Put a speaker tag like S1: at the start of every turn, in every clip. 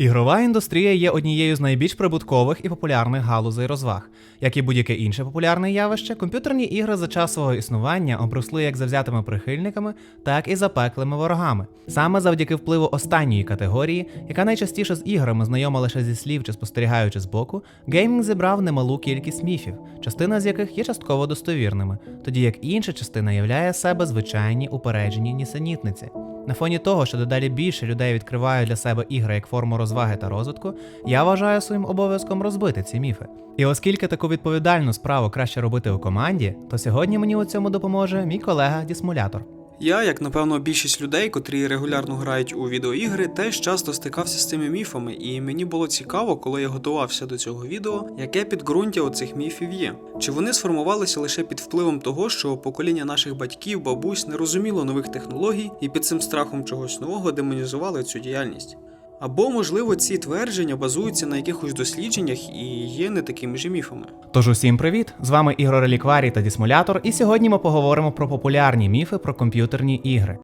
S1: Ігрова індустрія є однією з найбільш прибуткових і популярних галузей розваг. Як і будь-яке інше популярне явище, комп'ютерні ігри за час свого існування обросли як завзятими прихильниками, так і запеклими ворогами. Саме завдяки впливу останньої категорії, яка найчастіше з іграми знайома лише зі слів чи спостерігаючи збоку, геймінг зібрав немалу кількість міфів, частина з яких є частково достовірними, тоді як інша частина являє себе звичайні упереджені нісенітниці. На фоні того, що дедалі більше людей відкривають для себе ігри як форму розваги та розвитку, я вважаю своїм обов'язком розбити ці міфи. І оскільки таку відповідальну справу краще робити у команді, то сьогодні мені у цьому допоможе мій колега Дісмулятор.
S2: Я, як напевно, більшість людей, котрі регулярно грають у відеоігри, теж часто стикався з цими міфами, і мені було цікаво, коли я готувався до цього відео, яке підґрунтя оцих міфів є. Чи вони сформувалися лише під впливом того, що покоління наших батьків, бабусь не розуміло нових технологій і під цим страхом чогось нового демонізували цю діяльність? Або, можливо, ці твердження базуються на якихось дослідженнях і є не такими ж міфами.
S1: Тож усім привіт! З вами Ігрорелікварій та Дісмулятор, і сьогодні ми поговоримо про популярні міфи про комп'ютерні ігри.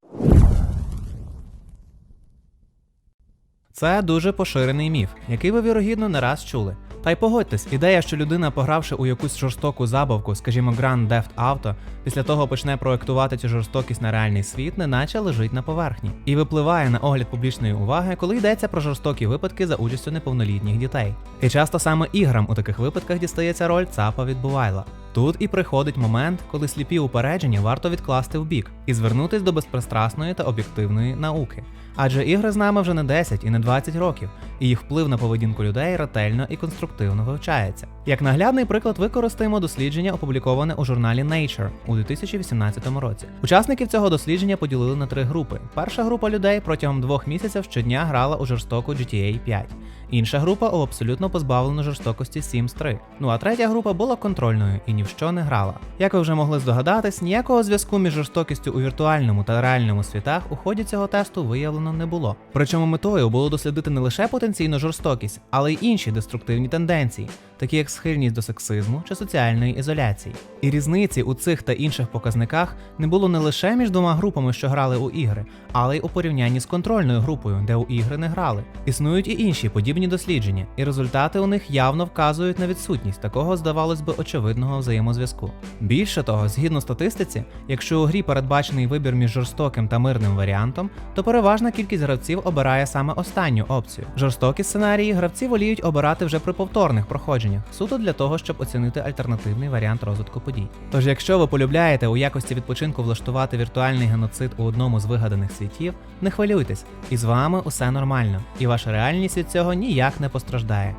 S1: Це дуже поширений міф, який ви вірогідно не раз чули. Та й погодьтесь, ідея, що людина, погравши у якусь жорстоку забавку, скажімо, Grand Theft Auto, після того почне проектувати цю жорстокість на реальний світ, неначе лежить на поверхні, і випливає на огляд публічної уваги, коли йдеться про жорстокі випадки за участю неповнолітніх дітей. І часто саме іграм у таких випадках дістається роль ЦАПа від Бувайла. Тут і приходить момент, коли сліпі упередження варто відкласти в бік і звернутись до безпристрасної та об'єктивної науки. Адже ігри з нами вже не 10 і не 20 років, і їх вплив на поведінку людей ретельно і конструктивно вивчається. Як наглядний приклад використаємо дослідження, опубліковане у журналі Nature у 2018 році. Учасників цього дослідження поділили на три групи. Перша група людей протягом двох місяців щодня грала у жорстоку GTA 5. Інша група у абсолютно позбавлену жорстокості Sims 3. Ну а третя група була контрольною і ні в що не грала. Як ви вже могли здогадатись, ніякого зв'язку між жорстокістю у віртуальному та реальному світах у ході цього тесту виявлено не було. Причому метою було дослідити не лише потенційну жорстокість, але й інші деструктивні тенденції, такі як схильність до сексизму чи соціальної ізоляції. І різниці у цих та інших показниках не було не лише між двома групами, що грали у ігри, але й у порівнянні з контрольною групою, де у ігри не грали. Існують і інші подібні дослідження, і результати у них явно вказують на відсутність такого, здавалось би, очевидного взаємозв'язку. Більше того, згідно статистиці, якщо у грі передбачений вибір між жорстоким та мирним варіантом, то переважна кількість гравців обирає саме останню опцію. Жорстокі сценарії гравці воліють обирати вже при повторних проходженнях, суто для того, щоб оцінити альтернативний варіант розвитку подій. Тож, якщо ви полюбляєте у якості відпочинку влаштувати віртуальний геноцид у одному з вигаданих світів, не хвилюйтесь, і з вами усе нормально, і ваша реальність від цього ніяк не постраждає.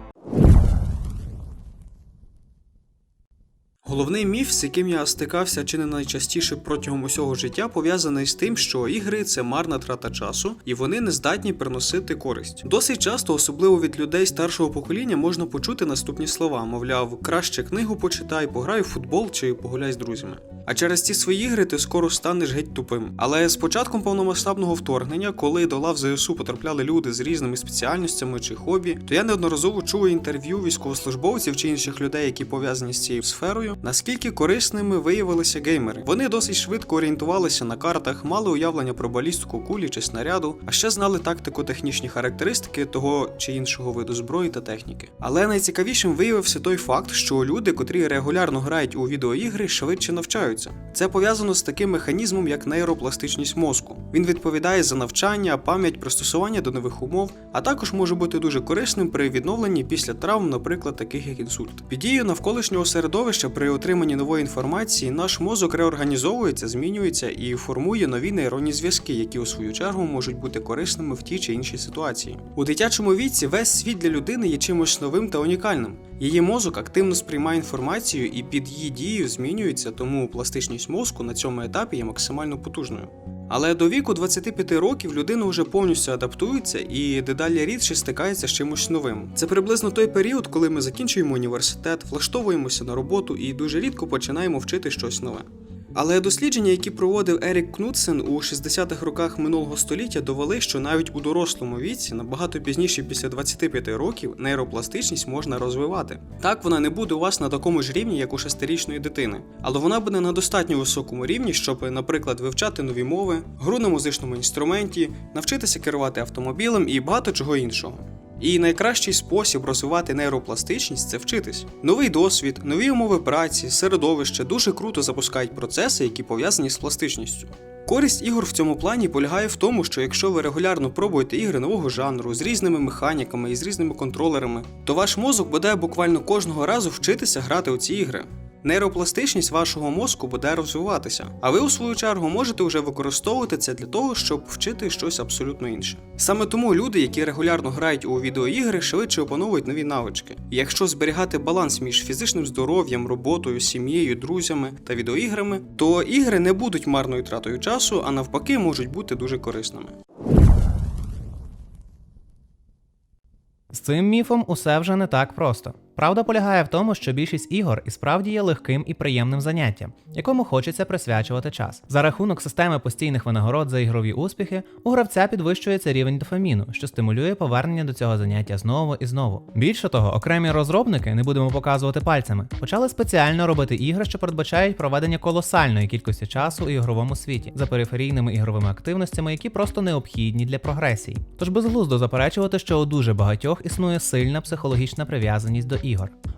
S2: Головний міф, з яким я стикався чи не найчастіше протягом усього життя, пов'язаний з тим, що ігри це марна трата часу, і вони не здатні приносити користь. Досить часто, особливо від людей старшого покоління, можна почути наступні слова: мовляв, краще книгу почитай, пограй у футбол чи погуляй з друзями. А через ці свої ігри ти скоро станеш геть тупим. Але з початком повномасштабного вторгнення, коли до лав ЗСУ потрапляли люди з різними спеціальностями чи хобі, то я неодноразово чув інтерв'ю військовослужбовців чи інших людей, які пов'язані з цією сферою, наскільки корисними виявилися геймери. Вони досить швидко орієнтувалися на картах, мали уявлення про балістику кулі чи снаряду, а ще знали тактико-технічні характеристики того чи іншого виду зброї та техніки. Але найцікавішим виявився той факт, що люди, котрі регулярно грають у відеоігри, швидше навчаються. Це пов'язано з таким механізмом, як нейропластичність мозку. Він відповідає за навчання, пам'ять, пристосування до нових умов, а також може бути дуже корисним при відновленні після травм, наприклад, таких як інсульт. Під дією навколишнього середовища при отриманні нової інформації наш мозок реорганізовується, змінюється і формує нові нейронні зв'язки, які у свою чергу можуть бути корисними в тій чи іншій ситуації. У дитячому віці весь світ для людини є чимось новим та унікальним. Її мозок активно сприймає інформацію і під її дією змінюється, тому пластичність мозку на цьому етапі є максимально потужною. Але до віку 25 років людина вже повністю адаптується і дедалі рідше стикається з чимось новим. Це приблизно той період, коли ми закінчуємо університет, влаштовуємося на роботу і дуже рідко починаємо вчити щось нове. Але дослідження, які проводив Ерік Кнутсен у 60-х роках минулого століття, довели, що навіть у дорослому віці, набагато пізніше після 25 років, нейропластичність можна розвивати. Так, вона не буде у вас на такому ж рівні, як у шестирічної дитини, але вона буде на достатньо високому рівні, щоб, наприклад, вивчати нові мови, гру на музичному інструменті, навчитися керувати автомобілем і багато чого іншого. І найкращий спосіб розвивати нейропластичність це вчитись. Новий досвід, нові умови праці, середовище дуже круто запускають процеси, які пов'язані з пластичністю. Користь ігор в цьому плані полягає в тому, що якщо ви регулярно пробуєте ігри нового жанру з різними механіками і з різними контролерами, то ваш мозок буде буквально кожного разу вчитися грати у ці ігри. Нейропластичність вашого мозку буде розвиватися, а ви у свою чергу можете вже використовувати це для того, щоб вчити щось абсолютно інше. Саме тому люди, які регулярно грають у відеоігри, швидше опановують нові навички. Якщо зберігати баланс між фізичним здоров'ям, роботою, сім'єю, друзями та відеоіграми, то ігри не будуть марною тратою часу, а навпаки можуть бути дуже корисними.
S1: З цим міфом усе вже не так просто. Правда полягає в тому, що більшість ігор і справді є легким і приємним заняттям, якому хочеться присвячувати час. За рахунок системи постійних винагород за ігрові успіхи, у гравця підвищується рівень дофаміну, що стимулює повернення до цього заняття знову і знову. Більше того, окремі розробники, не будемо показувати пальцями, почали спеціально робити ігри, що передбачають проведення колосальної кількості часу у ігровому світі за периферійними ігровими активностями, які просто необхідні для прогресії. Тож безглуздо заперечувати, що у дуже багатьох існує сильна психологічна прив'язаність до ігор.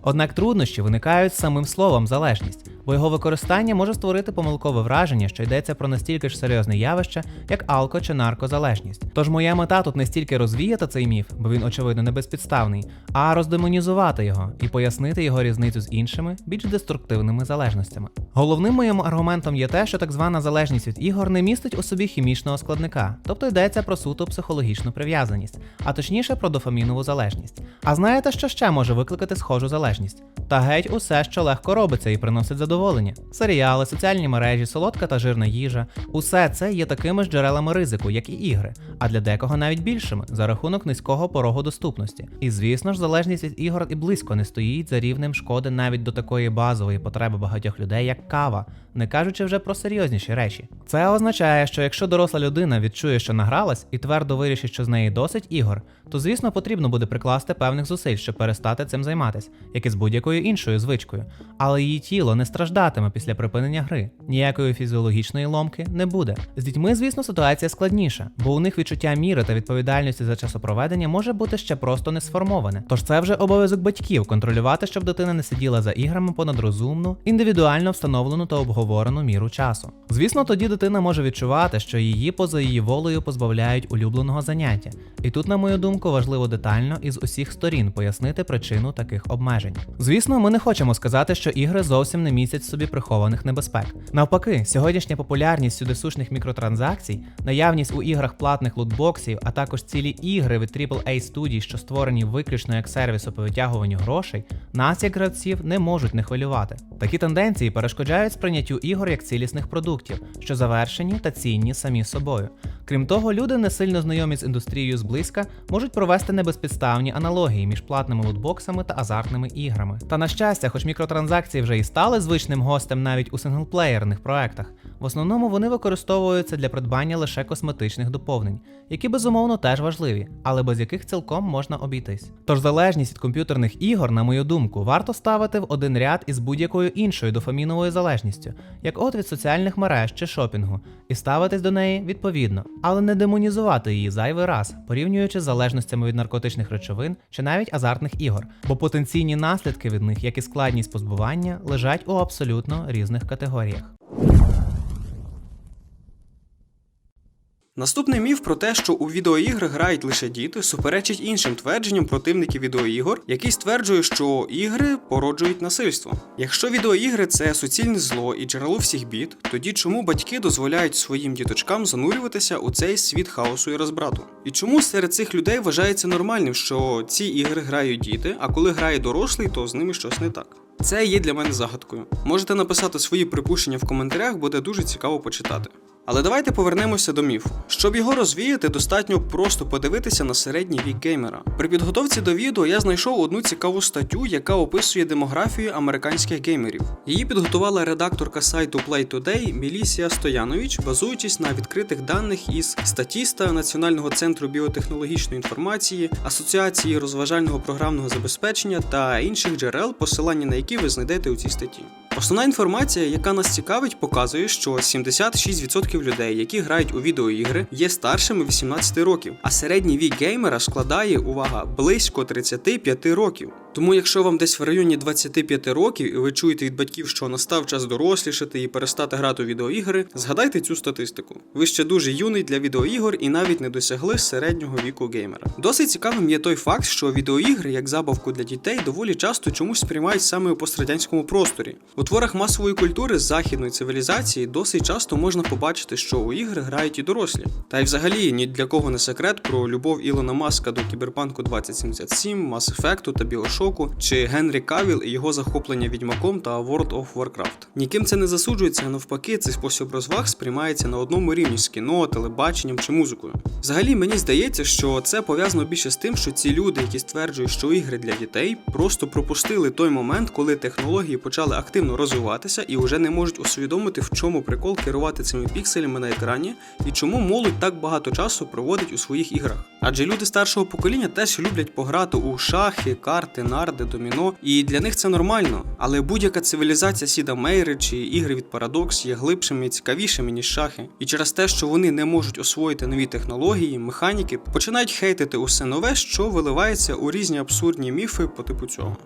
S1: Однак труднощі виникають з самим словом залежність, бо його використання може створити помилкове враження, що йдеться про настільки ж серйозне явище, як алко чи наркозалежність. Тож моя мета тут не стільки розвіяти цей міф, бо він очевидно не безпідставний, а роздемонізувати його і пояснити його різницю з іншими, більш деструктивними залежностями. Головним моїм аргументом є те, що так звана залежність від ігор не містить у собі хімічного складника, тобто йдеться про суто психологічну прив'язаність, а точніше про дофамінову залежність. А знаєте, що ще може викликати схожу залежність? Та геть усе, що легко робиться і приносить задоволення. Серіали, соціальні мережі, солодка та жирна їжа усе це є такими ж джерелами ризику, як і ігри, а для декого навіть більшими за рахунок низького порогу доступності. І звісно ж, залежність від ігор і близько не стоїть за рівнем шкоди навіть до такої базової потреби багатьох людей, як кава, не кажучи вже про серйозніші речі. Це означає, що якщо доросла людина відчує, що награлась, і твердо вирішить, що з неї досить ігор, то звісно потрібно буде прикласти певних зусиль, щоб перестати цим займатися, як і з будь-якою іншою звичкою. Але її тіло не страждатиме після припинення гри. Ніякої фізіологічної ломки не буде. З дітьми, звісно, ситуація складніша, бо у них відчуття міри та відповідальності за часопроведення може бути ще просто не сформоване. Тож це вже обов'язок батьків контролювати, щоб дитина не сиділа за іграми понад розумну, індивідуально встановлену та обговорену міру часу. Звісно, тоді дитина може відчувати, що її поза її волею позбавляють улюбленого заняття. І тут, на мою думку, важливо детально і з усіх сторін пояснити причину таких обмежень. Звісно, ми не хочемо сказати, що ігри зовсім не містять собі прихованих небезпек. Навпаки, сьогоднішня популярність сюдисушних мікротранзакцій, наявність у іграх платних лутбоксів, а також цілі ігри від AAA студій, що створені виключно як сервісу по витягуванню грошей, нас як гравців не можуть не хвилювати. Такі тенденції перешкоджають сприйняттю ігор як цілісних продуктів, що завершені та цінні самі собою. Крім того, люди, не сильно знайомі з індустрією зблизька, можуть провести небезпідставні аналогії між платними лутбоксами та азартними іграми. Та на щастя, хоч мікротранзакції вже і стали звичним гостем навіть у синглплеєрних проектах, в основному вони використовуються для придбання лише косметичних доповнень, які безумовно теж важливі, але без яких цілком можна обійтись. Тож залежність від комп'ютерних ігор, на мою думку, варто ставити в один ряд із будь-якою іншою дофаміновою залежністю, як от від соціальних мереж чи шопінгу, і ставитись до неї відповідно, але не демонізувати її зайвий раз, порівнюючи з залежностями від наркотичних речовин чи навіть азартних ігор, бо потенційні наслідки від них, як і складність позбування, лежать у абсолютно різних категоріях.
S2: Наступний міф про те, що у відеоігри грають лише діти, суперечить іншим твердженням противників відеоігор, які стверджують, що ігри породжують насильство. Якщо відеоігри це суцільне зло і джерело всіх бід, тоді чому батьки дозволяють своїм діточкам занурюватися у цей світ хаосу і розбрату? І чому серед цих людей вважається нормальним, що ці ігри грають діти, а коли грає дорослий, то з ними щось не так? Це є для мене загадкою. Можете написати свої припущення в коментарях, буде дуже цікаво почитати. Але давайте повернемося до міфу. Щоб його розвіяти, достатньо просто подивитися на середній вік геймера. При підготовці до відео я знайшов одну цікаву статтю, яка описує демографію американських геймерів. Її підготувала редакторка сайту Play Мілісія Стоянович, базуючись на відкритих даних із статіста Національного центру біотехнологічної інформації, Асоціації розважального програмного забезпечення та інших джерел, посилання на які ви знайдете у цій статті. Основна інформація, яка нас цікавить, показує, що 76% людей, які грають у відеоігри, є старшими 18 років, а середній вік геймера складає увага близько 35 років. Тому, якщо вам десь в районі 25 років і ви чуєте від батьків, що настав час дорослішати і перестати грати у відеоігри, згадайте цю статистику. Ви ще дуже юний для відеоігор і навіть не досягли середнього віку геймера. Досить цікавим є той факт, що відеоігри як забавку для дітей доволі часто чомусь сприймають саме у пострадянському просторі. У творах масової культури західної цивілізації досить часто можна побачити, що у ігри грають і дорослі. Та й взагалі ні для кого не секрет про любов Ілона Маска до Кіберпанку 2077, Mass Effect та Біошоку, чи Генрі Кавіл і його захоплення відьмаком та World of Warcraft. Ніким це не засуджується, навпаки, цей спосіб розваг сприймається на одному рівні з кіно, телебаченням чи музикою. Взагалі мені здається, що це пов'язано більше з тим, що ці люди, які стверджують, що ігри для дітей, просто пропустили той момент, коли технології почали активно розвиватися і вже не можуть усвідомити, в чому прикол керувати цими пікселями на екрані і чому молодь так багато часу проводить у своїх іграх. Адже люди старшого покоління теж люблять пограти у шахи, карти, нарди, доміно, і для них це нормально. Але будь-яка цивілізація Сіда Мейри чи ігри від Парадокс є глибшими і цікавішими, ніж шахи. І через те, що вони не можуть освоїти нові технології, механіки, починають хейтити усе нове, що виливається у різні абсурдні міфи по типу цього.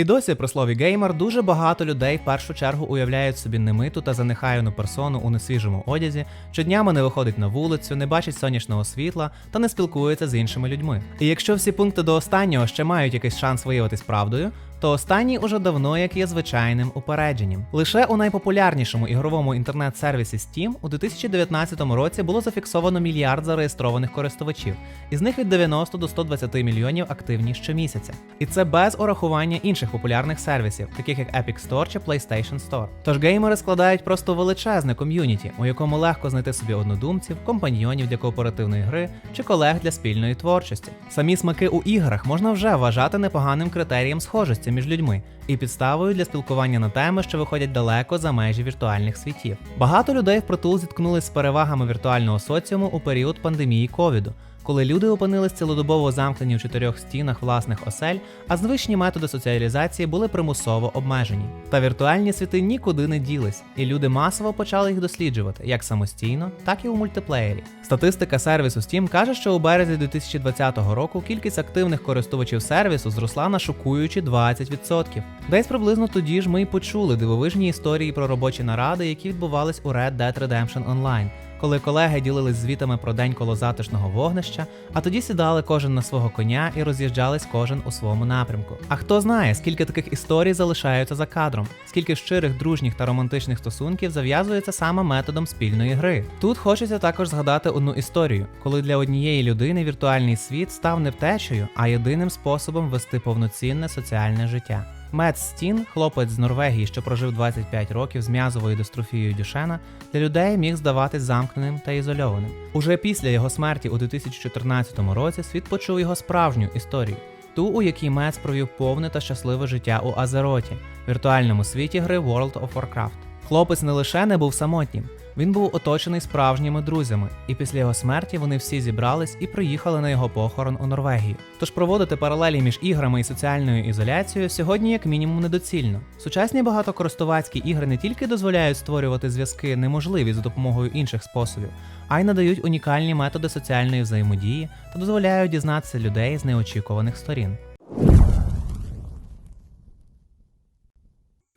S1: І досі при слові геймер дуже багато людей в першу чергу уявляють собі немиту та занехаяну персону у несвіжому одязі, що днями не виходить на вулицю, не бачить сонячного світла та не спілкується з іншими людьми. І якщо всі пункти до останнього ще мають якийсь шанс виявитись правдою, то останній уже давно як є звичайним упередженням. Лише у найпопулярнішому ігровому інтернет-сервісі Steam у 2019 році було зафіксовано мільярд зареєстрованих користувачів, із них від 90 до 120 мільйонів активні щомісяця. І це без урахування інших популярних сервісів, таких як Epic Store чи PlayStation Store. Тож геймери складають просто величезне ком'юніті, у якому легко знайти собі однодумців, компаньйонів для кооперативної гри чи колег для спільної творчості. Самі смаки у іграх можна вже вважати непоганим критерієм схожості між людьми і підставою для спілкування на теми, що виходять далеко за межі віртуальних світів. Багато людей впритул зіткнулись з перевагами віртуального соціуму у період пандемії ковіду. Коли люди опинились цілодобово замкнені в чотирьох стінах власних осель, а звичні методи соціалізації були примусово обмежені. Та віртуальні світи нікуди не ділись, і люди масово почали їх досліджувати як самостійно, так і у мультиплеєрі. Статистика сервісу Steam каже, що у березні 2020 року кількість активних користувачів сервісу зросла на шокуючі 20%. Десь приблизно тоді ж ми й почули дивовижні історії про робочі наради, які відбувались у Red Dead Redemption Online коли колеги ділились звітами про день коло затишного вогнища, а тоді сідали кожен на свого коня і роз'їжджались кожен у своєму напрямку. А хто знає, скільки таких історій залишаються за кадром, скільки щирих, дружніх та романтичних стосунків зав'язується саме методом спільної гри. Тут хочеться також згадати одну історію, коли для однієї людини віртуальний світ став не втечею, а єдиним способом вести повноцінне соціальне життя. Мет Стін, хлопець з Норвегії, що прожив 25 років з м'язовою дистрофією Дюшена, для людей міг здаватись замкненим та ізольованим. Уже після його смерті у 2014 році світ почув його справжню історію, ту, у якій Мец провів повне та щасливе життя у Азероті, віртуальному світі гри World of Warcraft. Хлопець не лише не був самотнім, він був оточений справжніми друзями, і після його смерті вони всі зібрались і приїхали на його похорон у Норвегію. Тож проводити паралелі між іграми і соціальною ізоляцією сьогодні як мінімум недоцільно. Сучасні багатокористувацькі ігри не тільки дозволяють створювати зв'язки неможливі за допомогою інших способів, а й надають унікальні методи соціальної взаємодії та дозволяють дізнатися людей з неочікуваних сторін.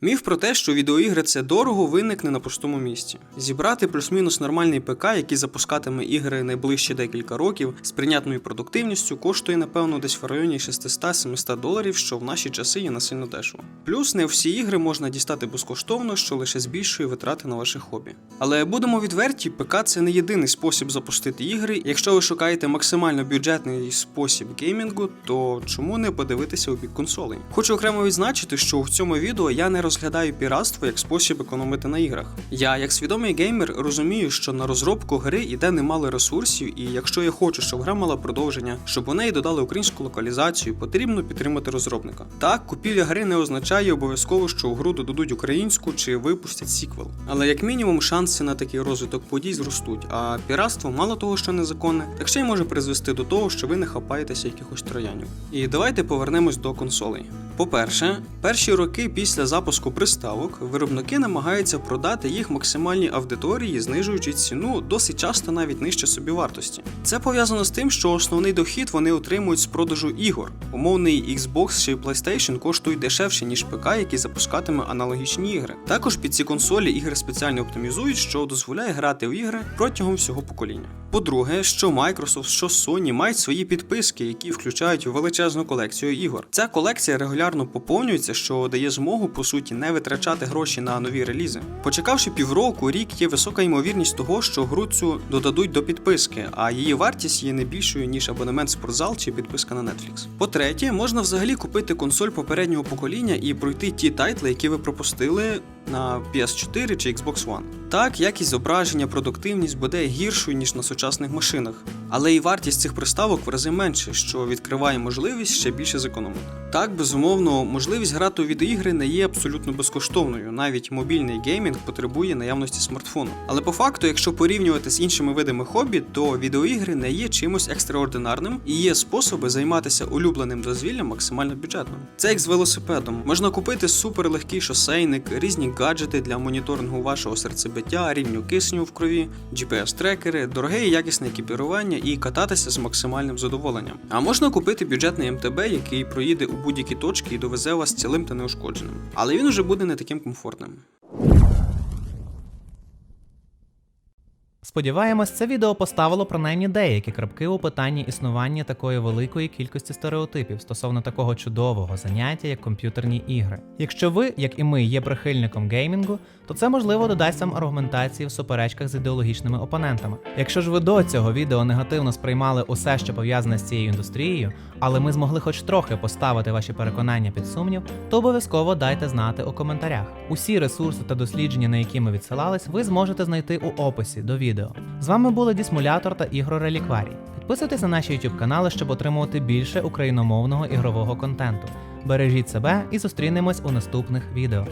S2: Міф про те, що відеоігри це дорого, виникне на пустому місці. Зібрати плюс-мінус нормальний ПК, який запускатиме ігри найближчі декілька років з прийнятною продуктивністю, коштує напевно десь в районі 600-700 доларів, що в наші часи є насильно дешево. Плюс не всі ігри можна дістати безкоштовно, що лише збільшує витрати на ваше хобі. Але будемо відверті, ПК це не єдиний спосіб запустити ігри. Якщо ви шукаєте максимально бюджетний спосіб геймінгу, то чому не подивитися у бік консолей? Хочу окремо відзначити, що в цьому відео я не роз розглядаю піратство як спосіб економити на іграх. Я, як свідомий геймер, розумію, що на розробку гри йде немало ресурсів, і якщо я хочу, щоб гра мала продовження, щоб у неї додали українську локалізацію, потрібно підтримати розробника. Так, купівля гри не означає обов'язково, що в гру додадуть українську чи випустять сіквел. Але як мінімум шанси на такий розвиток подій зростуть, а піратство мало того, що незаконне, так ще й може призвести до того, що ви не хапаєтеся якихось троянів. І давайте повернемось до консолей. По-перше, перші роки після запуску приставок виробники намагаються продати їх максимальній аудиторії, знижуючи ціну досить часто навіть нижче собівартості. Це пов'язано з тим, що основний дохід вони отримують з продажу ігор. Умовний Xbox чи PlayStation коштують дешевше, ніж ПК, який запускатиме аналогічні ігри. Також під ці консолі ігри спеціально оптимізують, що дозволяє грати в ігри протягом всього покоління. По-друге, що Microsoft, що Sony мають свої підписки, які включають величезну колекцію ігор. Ця колекція регулярно поповнюється, що дає змогу по суті не витрачати гроші на нові релізи. Почекавши півроку, рік є висока ймовірність того, що гру цю додадуть до підписки, а її вартість є не більшою ніж абонемент спортзал чи підписка на Netflix. По-третє, можна взагалі купити консоль попереднього покоління і пройти ті тайтли, які ви пропустили на PS4 чи Xbox One. Так, якість зображення, продуктивність буде гіршою, ніж на сучасних машинах, але і вартість цих приставок в рази менше, що відкриває можливість ще більше зекономити. Так, безумовно, можливість грати у відеоігри не є абсолютно безкоштовною. Навіть мобільний геймінг потребує наявності смартфону. Але по факту, якщо порівнювати з іншими видами хобі, то відеоігри не є чимось екстраординарним і є способи займатися улюбленим дозвіллям максимально бюджетно. Це як з велосипедом. Можна купити суперлегкий шосейник, різні гаджети для моніторингу вашого серцебиття, рівню кисню в крові, GPS-трекери, дороге і якісне екіпірування і кататися з максимальним задоволенням. А можна купити бюджетний МТБ, який проїде у будь-які точки і довезе вас цілим та неушкодженим. Але він уже буде не таким комфортним.
S1: Сподіваємось, це відео поставило принаймні деякі крапки у питанні існування такої великої кількості стереотипів стосовно такого чудового заняття, як комп'ютерні ігри. Якщо ви, як і ми, є прихильником геймінгу, то це можливо додасть вам аргументації в суперечках з ідеологічними опонентами. Якщо ж ви до цього відео негативно сприймали усе, що пов'язане з цією індустрією, але ми змогли хоч трохи поставити ваші переконання під сумнів, то обов'язково дайте знати у коментарях. Усі ресурси та дослідження, на які ми відсилались, ви зможете знайти у описі до відео. З вами були Дісмулятор та Ігро Релікварій. Підписуйтесь на наші YouTube канали, щоб отримувати більше україномовного ігрового контенту. Бережіть себе і зустрінемось у наступних відео.